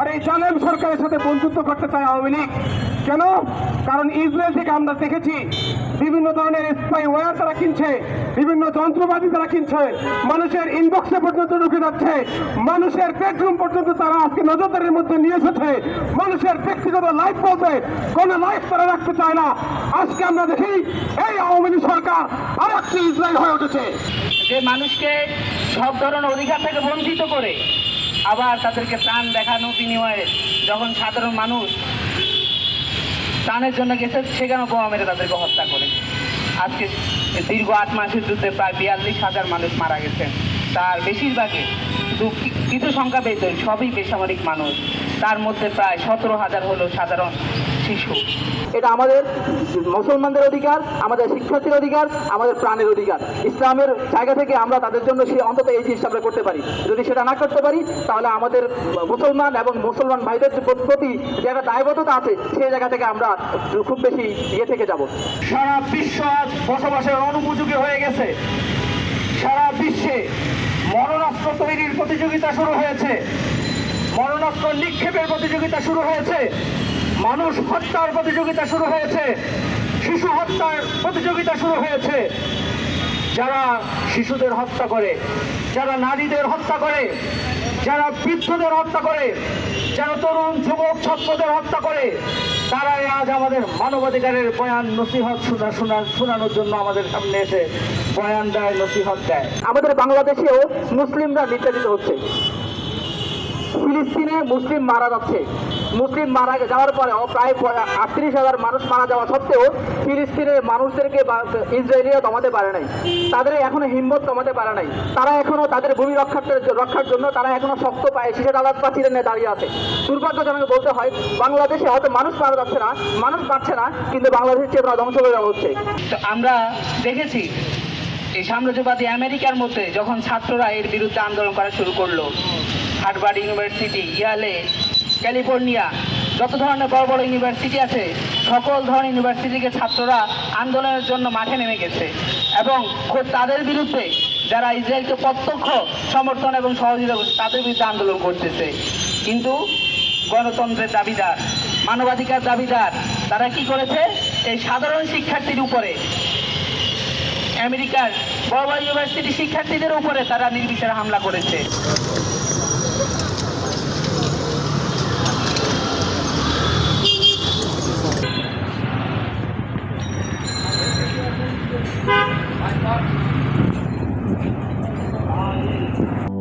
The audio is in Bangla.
আর এই জালেম সরকারের সাথে বন্ধুত্ব করতে চায় আওয়ামী লীগ। কেন? কারণ ইসরায়েল থেকে আমরা দেখেছি বিভিন্ন ধরনের স্পাই ওয়্যার তারা কিনছে, বিভিন্ন যন্ত্রপাতি তারা কিনছে, মানুষের ইনবক্সে পর্যন্ত ঢুকে যাচ্ছে, মানুষের বেডরুম পর্যন্ত তারা আজকে নজরদারির মধ্যে নিয়ে এসেছে, মানুষের ব্যক্তিগত লাইফ বলতে কোনো লাইফ তারা রাখতে চায় না। আজকে আমরা দেখি এই আওয়ামী লীগ সরকার আর একটি ইসরায়েল হয়ে উঠেছে। যে মানুষকে সব ধরনের অধিকার থেকে বঞ্চিত করে আবার তাদেরকে প্রাণ দেখানো বিনিময়ে যখন সাধারণ মানুষ প্রাণের জন্য গেছে, সেখানে বোমা মেরে তাদেরকে হত্যা করে। আজকে দীর্ঘ আট মাসের যুদ্ধে প্রায় বিয়াল্লিশ হাজার মানুষ মারা গেছেন তার বেশিরভাগই কিছু সংখ্যা বেতন সবই বেসামরিক মানুষ। তার মধ্যে প্রায় সতেরো হাজার হলো সাধারণ শিশু। এটা আমাদের মুসলমানদের অধিকার, আমাদের শিক্ষার্থীর অধিকার, আমাদের প্রাণের অধিকার। ইসলামের জায়গা থেকে আমরা তাদের জন্য সে অন্তত এই জিনিসটা আমরা করতে পারি। যদি সেটা না করতে পারি, তাহলে আমাদের মুসলমান এবং মুসলমান ভাইদের প্রতি যে একটা দায়বদ্ধতা আছে, সেই জায়গা থেকে আমরা খুব বেশি ইয়ে থেকে যাব। সারা বিশ্ব আজ বসবাসের অনুপযোগী হয়ে গেছে। সারা বিশ্বে মরণাস্ত্র তৈরির প্রতিযোগিতা শুরু হয়েছে। মরণাস্ত্র নিক্ষেপের প্রতিযোগিতা শুরু হয়েছে। মানুষ হত্যার প্রতিযোগিতা শুরু হয়েছে, শিশু হত্যার প্রতিযোগিতা শুরু হয়েছে। যারা শিশুদের হত্যা করে, যারা নারীদের হত্যা করে, যারা বৃদ্ধদের হত্যা করে, যারা তরুণ, যুবক, ছাত্রদের হত্যা করে, তারাই আজ আমাদের মানবাধিকারের বয়ান নসিহত শোনা শোনা শোনানোর জন্য আমাদের সামনে এসে বয়ান দেয়, নসিহত দেয়। আমাদের বাংলাদেশেও মুসলিমরা নির্যাতিত হচ্ছে। ফিলিস্তিনে মুসলিম মারা যাচ্ছে। মুসলিম মারা যাওয়ার পরে প্রায় আটত্রিশ হাজার মানুষ মারা যাওয়া সত্ত্বেও ফিলিস্তিনের মানুষদেরকে ইসরায়েলিরা দমাতে পারে নাই। তাদের এখনও হিম্মত দমাতে পারে নাই। তারা এখনও তাদের ভূমি রক্ষার্থে রক্ষার জন্য তারা এখনও শক্ত পায়ে শীষে দালাত নিয়ে দাঁড়িয়ে আছে। দুর্ভাগ্যজনক বলতে হয়, বাংলাদেশে হয়তো মানুষ মারা যাচ্ছে না, মানুষ পাচ্ছে না, কিন্তু বাংলাদেশের চেতনা ধ্বংস হয়ে যাওয়া হচ্ছে। তো আমরা দেখেছি, এই সাম্রাজ্যবাদী আমেরিকার মধ্যে যখন ছাত্ররা এর বিরুদ্ধে আন্দোলন করা শুরু করল, হার্ভার্ড ইউনিভার্সিটি, ইয়ালে ক্যালিফোর্নিয়া। যত ধরনের বড় বড় ইউনিভার্সিটি আছে, সকল ধরনের ইউনিভার্সিটিকে ছাত্ররা আন্দোলনের জন্য মাঠে নেমে গেছে। এবং খোদ তাদের বিরুদ্ধে যারা ইসরায়েলকে প্রত্যক্ষ সমর্থন এবং সহযোগিতা করছে, তাদের বিরুদ্ধে আন্দোলন করতেছে। কিন্তু গণতন্ত্রের দাবিদার, মানবাধিকার দাবিদার, তারা কি করেছে? এই সাধারণ শিক্ষার্থীর উপরে, আমেরিকার বড় বড় ইউনিভার্সিটি শিক্ষার্থীদের উপরে তারা নির্বিচারে হামলা করেছে। I thought... Ah, yeah.